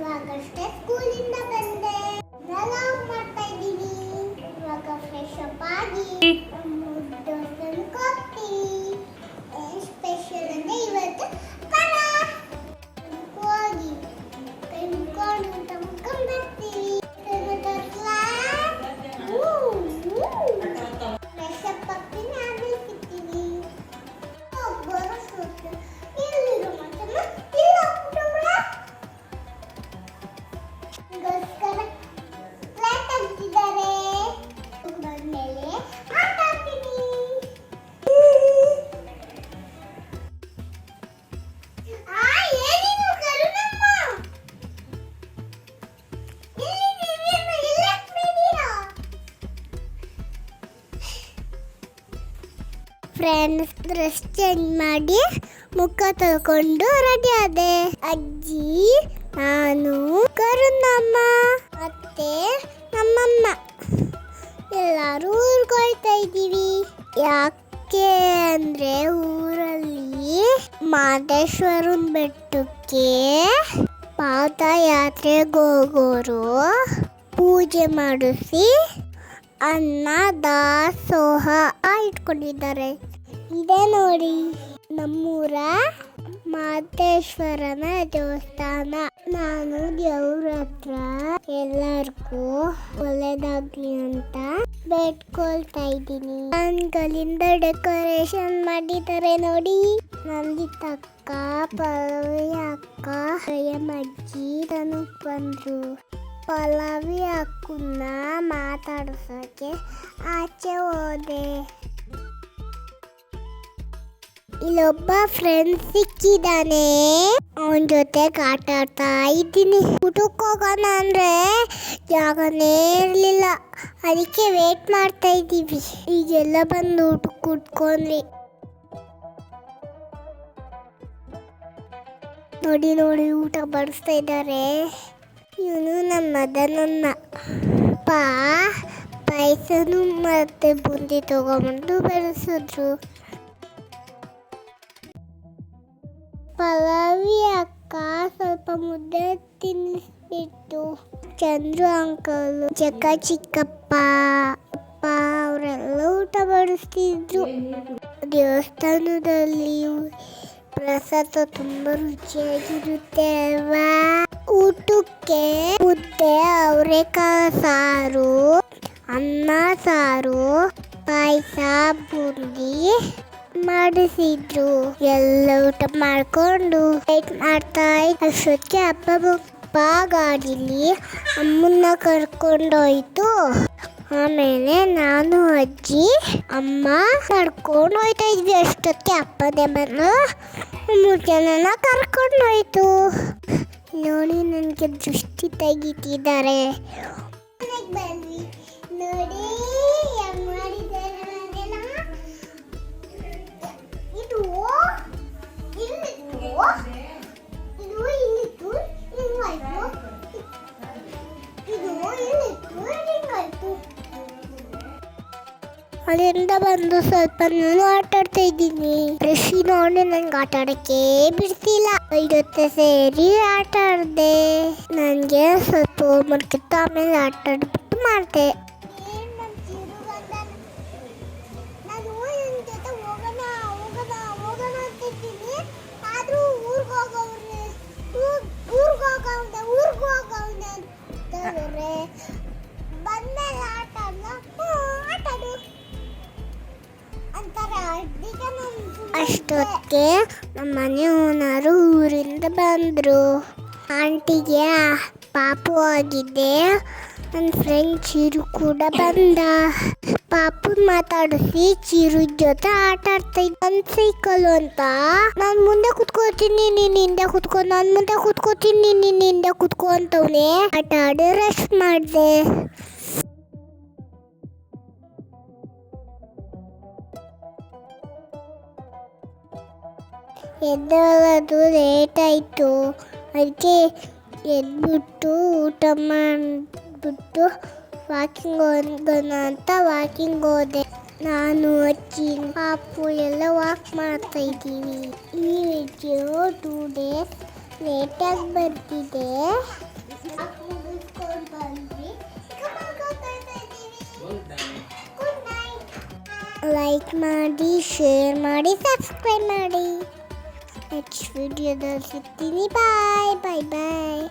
ಇವಾಗಷ್ಟೇ ಸ್ಕೂಲಿಂದ ಬಂದೆ. ವ್ಲಾಗ್ ಮಾಡ್ತಾ ಇದ್ದೀನಿ. ಇವಾಗ ಫ್ರೆಶ್ ಅಪ್ ಆಗಿ. ದೋಸೆ ಫ್ರೆಂಡ್ಸ್ ಡ್ರೆಸ್ ಚೇಂಜ್ ಮಾಡಿ ಮುಖ ತೊಳ್ಕೊಂಡು ರೆಡಿ ಆದೆ. ಅಜ್ಜಿ, ನಾನು, ಕರುಣಮ್ಮ, ಮತ್ತೆ ನಮ್ಮಮ್ಮ. ಎಲ್ಲರೂ ಊರ್ಕೊಳ್ತಾ ಇದ್ದೀವಿ. ಯಾಕೆ ಅಂದ್ರೆ ಊರಲ್ಲಿ ಮಾದೇಶ್ವರನ್ ಬೆಟ್ಟಕ್ಕೆ ಪಾದಯಾತ್ರೆಗೆ ಹೋಗೋರು ಪೂಜೆ ಮಾಡಿಸಿ ಅನ್ನ ದಾಸೋಹ ಇಟ್ಕೊಂಡಿದ್ದಾರೆ ಇದೆ ನೋಡಿ. ನಮ್ಮೂರ ಮಾತೇಶ್ವರನ ದೇವಸ್ಥಾನ. ನಾನು ದೇವ್ರ ಹತ್ರ ಎಲ್ಲರಿಗೂ ಒಳ್ಳೇದಾಗ್ಲಿ ಅಂತ ಬೇಡ್ಕೊಳ್ತಾ ಇದ್ದೀನಿ. ಹಣ್ಗಳಿಂದ ಡೆಕೋರೇಷನ್ ಮಾಡಿದ್ದಾರೆ ನೋಡಿ. ನಂದಿತ ಅಕ್ಕ ಪಲ್ಲವಿ ಅಕ್ಕ ಅಜ್ಜಿ ತನಕ್ ಬಂದ್ರು. ಪಲ್ಲವಿ ಅಕ್ಕನ್ನ ಮಾತಾಡ್ಸೋಕೆ ಆಚೆ ಹೋದೆ. ಇಲ್ಲೊಬ್ಬ ಫ್ರೆಂಡ್ ಸಿಕ್ಕಿದಾನೆ ಅವನ ಜೊತೆ ಆಟ ಆಡ್ತಾ ಇದ್ದೀನಿ. ಊಟಕ್ಕೆ ಹೋಗೋಣ ಅಂದ್ರೆ ಜಾಗನೇ ಇರಲಿಲ್ಲ. ಅದಕ್ಕೆ ವೇಟ್ ಮಾಡ್ತಾ ಇದ್ದೀವಿ. ಈಗೆಲ್ಲ ಬಂದು ಊಟಕ್ಕೆ ಕುಟ್ಕೊಂಡ್ರಿ ನೋಡಿ ನೋಡಿ, ಊಟ ಬಡಿಸ್ತಾ ಇದ್ದಾರೆ. ಇವನು ನಮ್ಮ ಮದನನ್ನ ಪಾ, ಪಾಯಸನು ಮತ್ತೆ ಬುಂದಿ ತಗೊಂಬಂದು ಬೆಳೆಸಿದ್ರು. ಅಕ್ಕ ಸ್ವಲ್ಪ ಮುದ್ದೆ ತಿನ್ನಿಸ್ಬಿಟ್ಟು ಚಂದ್ರು ಅಂಕಲ್ ಚಿಕ್ಕ ಚಿಕ್ಕಪ್ಪ, ಅಪ್ಪ ಅವರೆಲ್ಲ ಊಟ ಬಡಿಸ್ತಿದ್ರು ದೇವಸ್ಥಾನದಲ್ಲಿ ಪ್ರಸಾದ ತುಂಬ ರುಚಿಯಾಗಿರುತ್ತೆ ಊಟಕ್ಕೆ ಮುದ್ದೆ, ಅವರೆಕಾಳು ಸಾರು, ಅನ್ನ ಸಾರು, ಪಾಯಸ, ಬುಂದಿ. ಮಾಡಿಸಿದ್ರು. ಎಲ್ಲ ಊಟ ಮಾಡ್ಕೊಂಡು ವೇಟ್ ಮಾಡ್ತಾ ಅಷ್ಟೊತ್ತಿಗೆ ಅಪ್ಪ ಬಾ ಗಾಡಿಲಿ ಅಮ್ಮನ್ನ ಕರ್ಕೊಂಡೋಯ್ತು. ಆಮೇಲೆ ನಾನು, ಅಜ್ಜಿ, ಅಮ್ಮ ಕರ್ಕೊಂಡು ಹೋಯ್ತಾ ಇದ್ವಿ ಅಷ್ಟೊತ್ತಿಗೆ ಅಪ್ಪನೇ ಬಂದು ಮೂರು ಜನನ ಕರ್ಕೊಂಡು ಹೋಯ್ತು ನೋಡಿ ನನಗೆ ದೃಷ್ಟಿ ತೆಗಿತಿದ್ದಾರೆ. ಅಲ್ಲಿಂದ ಬಂದು ಸ್ವಲ್ಪ ನಾನು ಆಟ ಆಡ್ತಾ ಇದ್ದೀನಿ. ಋಷಿ ನೋಡಿ ನನ್ಗೆ ಆಟ ಆಡಕ್ಕೆ ಬಿಡ್ತಿಲ್ಲ. ಅವ್ರ ಜೊತೆ ಸೇರಿ ಆಟ ಆಡ್ದೆ. ನನಗೆ ಸ್ವಲ್ಪ ಹೋಮ್ವರ್ಕ್ ಇತ್ತು, ಆಮೇಲೆ ಆಟ ಆಡ್ಬಿಟ್ಟು ಮಾಡಿದೆ. ಅಷ್ಟೊತ್ತಿಗೆ ನಮ್ಮ ಮನೆ ಓನರು ಊರಿಂದ ಬಂದರು. ಆಂಟಿಗೆ ಪಾಪು ಆಗಿದೆ. ನನ್ನ ಫ್ರೆಂಡ್ ಚಿರು ಕೂಡ ಬಂದ. ಪಾಪು ಮಾತಾಡಿಸಿ ಚಿರು ಜೊತೆ ಆಟ ಆಡ್ತಾ ಸೈಕಲ್ ಅಂತ ನಾನು ಮುಂದೆ ಕುತ್ಕೋತೀನಿ ನೀನು ಹಿಂದೆ ಕುತ್ಕೊ, ನಾನು ಮುಂದೆ ಕುತ್ಕೋತೀನಿ ನೀನು ಹಿಂದೆ ಕುತ್ಕೋ ಅಂತವ್ನೆ ಆಟ ಆಡಿ ರೆಸ್ಟ್ ಮಾಡಿದೆ. ಎದ್ದೋದು ಲೇಟ್ ಆಯಿತು ಅದಕ್ಕೆ ಎದ್ಬಿಟ್ಟು ಊಟ ಮಾಡಿಬಿಟ್ಟು ವಾಕಿಂಗ್ ಹೋಗೋಣ ಅಂತ ವಾಕಿಂಗ್ ಹೋದೆ. ನಾನು, ಅಜ್ಜಿ, ಪಾಪು ಎಲ್ಲ ವಾಕ್ ಮಾಡ್ತಾ ಇದ್ದೀವಿ. ಈ ವಿಡಿಯೋ ಟೂ ಡೇಸ್ ಲೇಟಾಗಿ ಬರ್ತಿದೆ. ಲೈಕ್ ಮಾಡಿ ಶೇರ್ ಮಾಡಿ ಸಬ್ಸ್ಕ್ರೈಬ್ ಮಾಡಿ. Next video, don't sleep. Bye, bye, bye.